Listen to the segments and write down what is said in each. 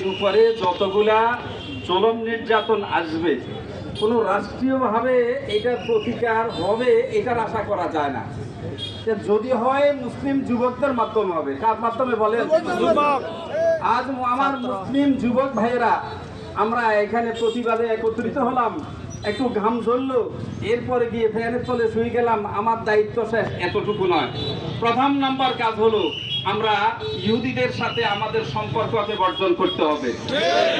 উপরে যতগুলা জলম নির্যাতন আসবে কোনো রাষ্ট্রীয়ভাবে এটার প্রতিকার হবে এটার আশা করা যায় না। যদি হয় মুসলিম যুবকদের মাধ্যমে হবে। কার মাধ্যমে বলেন আজ আমার মুসলিম যুবক ভাইয়েরা আমরা এখানে প্রতিবাদে একত্রিত হলাম একটু ঘাম ঝরলো এরপরে গিয়ে ফ্যানের তলে শুয়ে গেলাম। আমার দায়িত্ব শেষ এতটুকু নয়। প্রথম নাম্বার কাজ হলো আমরা ইহুদিদের সাথে আমাদের সম্পর্ককে বর্জন করতে হবে।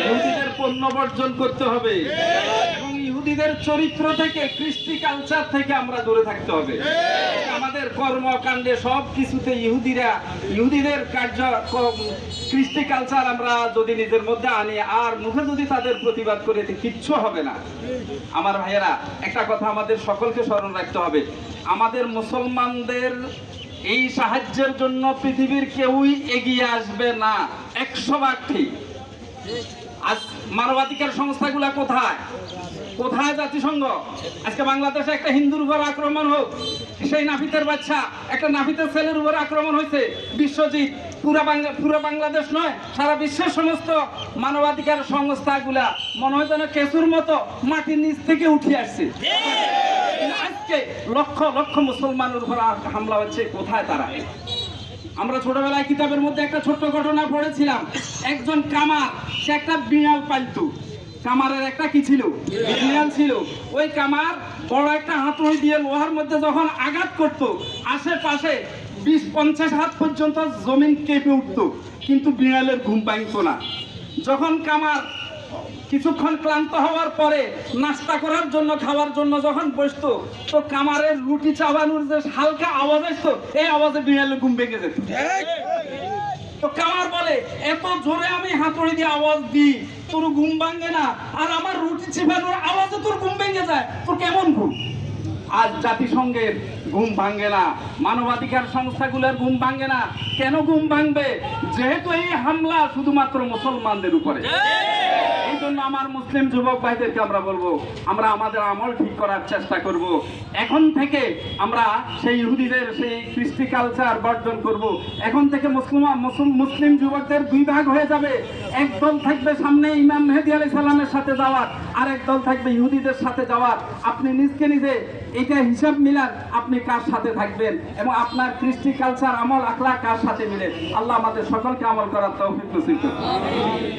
ইহুদিদের পণ্য বর্জন করতে হবে। এবং ইহুদিদের চরিত্র থেকে, কৃষ্টি কালচার থেকে আমরা দূরে থাকতে হবে। আমাদের কর্মকাণ্ডে সব কিছুতে ইহুদিরা, ইহুদিদের কার্য কৃষ্টি কালচার আমরা যদি নিজের মধ্যে আনি, আর মুখে যদি তাদের প্রতিবাদ করে কিচ্ছু হবে না। আমার ভাইয়েরা, একটা কথা আমাদের সকলকে স্মরণ রাখতে হবে। আমাদের মুসলমানদের এই সাহায্যের জন্য পৃথিবীর কেউই এগিয়ে আসবে না। একশো ভাগ ঠিক আজ মানবাধিকার সংস্থাগুলা কোথায়? কোথায় জাতিসংঘ? আজকে বাংলাদেশে একটা হিন্দুর উপর আক্রমণ হোক, সেই নাফিতের বাচ্চা, একটা নাফিতের ছেলের উপর আক্রমণ হয়েছে বিশ্বজিৎ। পুরা বাংলা, পুরো বাংলাদেশ নয়, সারা বিশ্বের সমস্ত মানবাধিকার সংস্থাগুলা মনে হয় যেন কেঁচুর মতো মাটির নিচ থেকে উঠে আসছে। আজকে লক্ষ লক্ষ মুসলমানের উপর হামলা হচ্ছে, কোথায় তারা? আমরা ছোটবেলায় কিতাবের মধ্যে একটা ছোট্ট ঘটনা পড়েছিলাম। একজন কামার, সে একটা বিড়াল পালতু। কামারের একটা কি ছিল? বিড়াল ছিল। ওই কামার বড় একটা হাতুড়ি দিয়ে লোহার মধ্যে যখন আঘাত করত, আশেপাশে বিশ পঞ্চাশ হাত পর্যন্ত জমিন কেঁপে উঠতো, কিন্তু বিড়ালের ঘুম ভাঙতো না। যখন কামার কিছুক্ষণ ক্লান্ত হওয়ার পরে নাস্তা করার জন্য খাওয়ার জন্য যখন বসতো তো কামারের রুটি চাবানোর যে হালকা আওয়াজ আসতো এই আওয়াজে বিড়ালে ঘুম ভেঙে যেত। তো কামার বলে এত জোরে আমি হাতুড়ি দিয়ে আওয়াজ দিই তোর ঘুম ভাঙে না আর আমার রুটি চিবানোর আওয়াজে তোর ঘুম ভেঙে যায় তোর কেমন ঘুম? আজ জাতিসংঘের ঘুম ভাঙে না মানবাধিকার সংস্থাগুলোর ঘুম ভাঙে না কেন ঘুম ভাঙবে? যেহেতু এই হামলা শুধুমাত্র মুসলমানদের উপরে। এই জন্য আমার মুসলিম যুবক ভাইদেরকে আমরা বলব, আমরা আমাদের আমল ঠিক করার চেষ্টা করব। এখন থেকে আমরা সেই ইহুদিদের, সেই কৃষ্টি কালচার বর্জন করব। এখন থেকে মুসলিম, মুসলিম- যুবকদের দুই ভাগ হয়ে যাবে। এক দল থাকবে সামনে ইমাম মেহেদি আলী সালামের সাথে যাওয়ার আর এক দল থাকবে ইহুদিদের সাথে যাওয়ার। আপনি নিজকে নিজে এটা হিসাব মিলান, আপনি কার সাথে থাকবেন এবং আপনার কৃষ্টি কালচার আমল আখলা কার সাথে মিলে। আল্লাহ আমাদের সকলকে আমল করার তৌফিক নসিব।